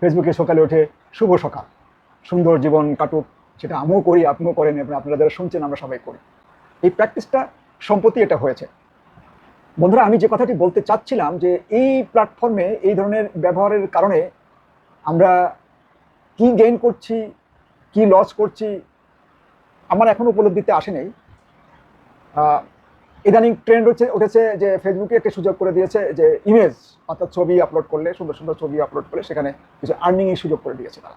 ফেসবুকে সকালে উঠে শুভ সকাল। সুন্দর জীবন কাটুক, সেটা আমিও করি, আপনিও করেন, এবং আপনারা যারা শুনছেন, আমরা সবাই করি। এই প্র্যাকটিসটা সম্প্রতি এটা হয়েছে। বন্ধুরা, আমি যে কথাটি বলতে চাচ্ছিলাম যে এই প্ল্যাটফর্মে এই ধরনের ব্যবহারের কারণে আমরা কি গেইন করছি, কি লস করছি, আমার এখনও উপলব্ধিতে আসে নাই। ইদানিং ট্রেন্ড হচ্ছে, উঠেছে যে ফেসবুকে একটা সুযোগ করে দিয়েছে যে ইমেজ অর্থাৎ ছবি আপলোড করলে, সুন্দর সুন্দর ছবি আপলোড করলে সেখানে কিছু আর্নিংয়ের সুযোগ করে দিয়েছে তারা।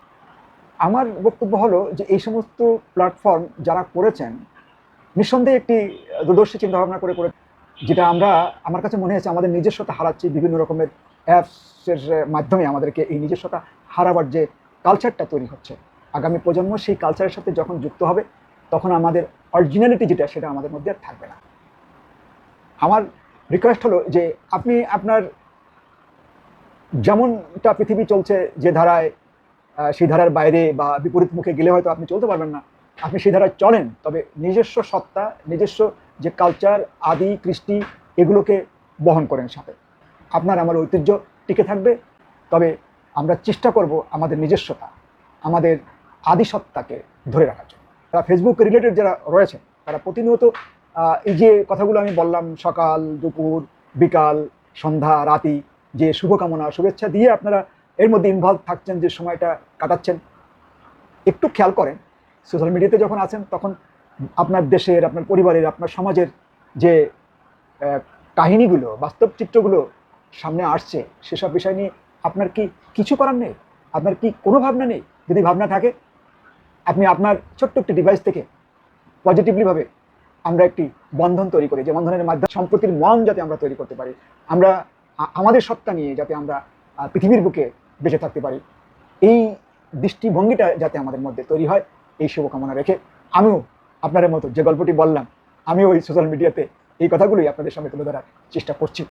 আমার বক্তব্য হলো যে এই সমস্ত প্ল্যাটফর্ম যারা করেছেন, নিঃসন্দেহে একটি দূরদর্শী চিন্তাভাবনা করে করে, যেটা আমরা, আমার কাছে মনে হয়েছে আমাদের নিজস্বতা হারাচ্ছি, বিভিন্ন রকমের অ্যাপসের মাধ্যমে আমাদেরকে এই নিজস্বতা হারাবার যে কালচারটা তৈরি হচ্ছে। আগামী প্রজন্ম সেই কালচারের সাথে যখন যুক্ত হবে, তখন আমাদের অরিজিনালিটি যেটা, সেটা আমাদের মধ্যে আর থাকবে না। আমার রিকোয়েস্ট হলো যে আপনি আপনার যেমনটা পৃথিবী চলছে যে ধারায় সেই ধারার বাইরে বা বিপরীত মুখে গেলে হয়তো আপনি চলতে পারবেন না। আপনি সেই ধারায় চলেন, তবে নিজস্ব সত্তা, নিজস্ব যে কালচার আদি, কৃষ্টি, এগুলোকে বহন করেন সাথে। আপনার আমার ঐতিহ্য টিকে থাকবে, তবে আমরা চেষ্টা করব আমাদের নিজস্বতা, আমাদের আদি সত্তাকে ধরে রাখার জন্য। তারা ফেসবুক রিলেটেড যারা রয়েছে তারা প্রতিনিয়ত এই যে কথাগুলো আমি বললাম, সকাল, দুপুর, বিকাল, সন্ধ্যা, রাতি, যে শুভকামনা, শুভেচ্ছা দিয়ে আপনারা এর মধ্যে ইনভলভ থাকছেন, যে সময়টা কাটাচ্ছেন, একটু খেয়াল করেন। সোশ্যাল মিডিয়াতে যখন আছেন, তখন আপনার দেশের, আপনার পরিবারের, আপনার সমাজের যে কাহিনীগুলো, বাস্তব চিত্রগুলো সামনে আসছে, সেসব বিষয় নিয়ে আপনার কি কিছু করার নেই? আপনার কি কোনো ভাবনা নেই? যদি ভাবনা থাকে, আপনি আপনার ছোট্ট একটি ডিভাইস থেকে পজিটিভলিভাবে আমরা একটি বন্ধন তৈরি করি, যে বন্ধনের মাধ্যমে সম্প্রতির মন যাতে আমরা তৈরি করতে পারি। আমরা আমাদের সত্তা নিয়ে যাতে আমরা পৃথিবীর বুকে বেঁচে থাকতে পারি। এই দৃষ্টিভঙ্গিটা যাতে আমাদের মধ্যে তৈরি হয়, এই শুভকামনা রেখে আমিও আপনাদের মতো যে গল্পটি বললাম, আমিও ওই সোশ্যাল মিডিয়াতে এই কথাগুলোই আপনাদের সামনে তুলে ধরার চেষ্টা করছি।